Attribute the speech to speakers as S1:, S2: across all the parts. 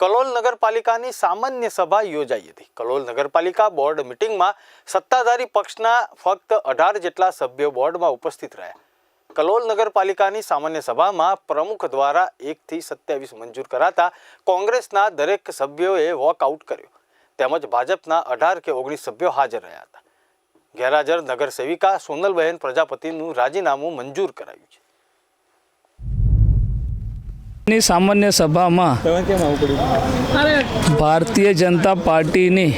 S1: કલોલ નગરપાલિકાની સામાન્ય સભા યોજાઈ હતી. કલોલ નગરપાલિકા બોર્ડ મિટિંગમાં સત્તાધારી પક્ષના ફક્ત અઢાર જેટલા સભ્યો બોર્ડમાં ઉપસ્થિત રહ્યા. કલોલ નગરપાલિકાની સામાન્ય સભામાં પ્રમુખ દ્વારા એકથી સત્યાવીસ મંજૂર કરાતા કોંગ્રેસના દરેક સભ્યોએ વોકઆઉટ કર્યો. તેમજ ભાજપના અઢાર કે ઓગણીસ સભ્યો હાજર રહ્યા હતા. ગેરહાજર નગર સેવિકા સોનલબહેન પ્રજાપતિનું રાજીનામું મંજૂર કરાયું છે.
S2: ની સામાન્ય સભામાં ભારતીય જનતા પાર્ટીની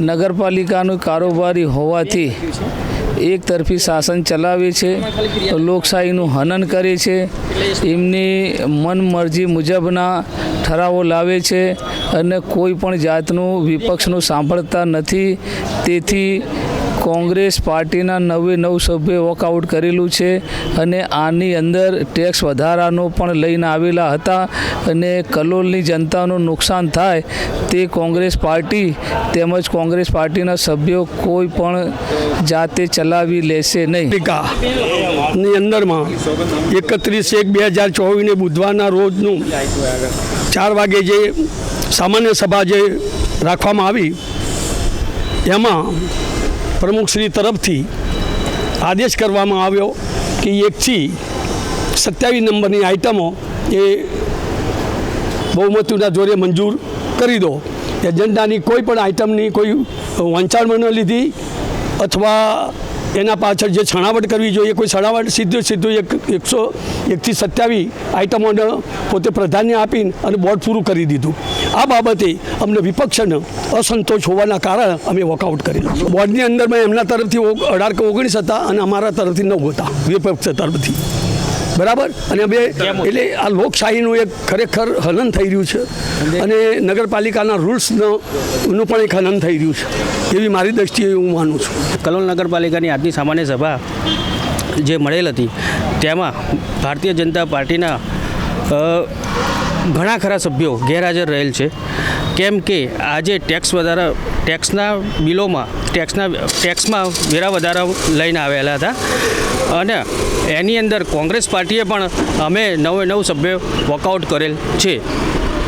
S2: નગરપાલિકાનું કારોબારી હોવાથી એક તરફી શાસન ચલાવે છે લોકશાહીનું હનન કરે છે એમની મનમરજી મુજબના ઠરાવો લાવે છે અને કોઈ પણ જાતનું વિપક્ષનું સાંભળતા નથી. તેથી કોંગ્રેસ પાર્ટીના નવે નવ સભ્યો વોકઆઉટ કરેલું છે અને આની અંદર ટેક્સ વધારાનો પણ લઈને આવેલા હતા અને કલોલની જનતાનું નુકસાન થાય તે કોંગ્રેસ પાર્ટી તેમજ કોંગ્રેસ પાર્ટીના સભ્યો કોઈ પણ જાતે ચલાવી લેશે નહીં.
S3: ની અંદરમાં એકત્રીસ એક બે હજાર ચોવીસને બુધવારના રોજનું ચાર વાગે જે સામાન્ય સભા જે રાખવામાં આવી, એમાં પ્રમુખશ્રી તરફથી આદેશ કરવામાં આવ્યો કે એકથી સત્યાવીસ નંબરની આઇટમો એ બહુમતીના જોરે મંજૂર કરી દો. એજન્ડાની કોઈ પણ આઇટમની કોઈ વંચાણ ન લીધી અથવા એના પાછળ જે છણાવટ કરવી જોઈએ કોઈ છણાવટ સીધું સીધું એક એકસો એકથી સત્યાવીસ આઇટમોને પોતે પ્રાધાન્ય આપીને અને બોર્ડ પૂરું કરી દીધું. આ બાબતે અમને વિપક્ષને અસંતોષ હોવાના કારણે અમે વોકઆઉટ કરેલું બોર્ડની અંદરમાં એમના તરફથી અઢાર કે ઓગણીસ હતા અને અમારા તરફથી નવ હતા. વિપક્ષ તરફથી. બરાબર? અને અમે એટલે આ લોકશાહીનું એક ખરેખર હનન થઈ રહ્યું છે. અને નગરપાલિકાના રૂલ્સનું નું પણ એક હનન થઈ રહ્યું છે. એવી મારી દ્રષ્ટિએ હું માનું છું.
S4: કલોલ નગરપાલિકાની આજની સામાન્ય સભા જે મળેલ હતી તેમાં ભારતીય જનતા પાર્ટીના ઘણા ખરા સભ્યો ગેરહાજર રહેલ છે. કેમ કે આજે ટેક્સ વધારા ટેક્સના બિલોમાં ટેક્સના ટેક્સમાં વેરા વધારા લઈને આવેલા હતા. અને એની અંદર કોંગ્રેસ પાર્ટીએ પણ અમે નવે નવ સભ્યો વોકઆઉટ કરેલ છે.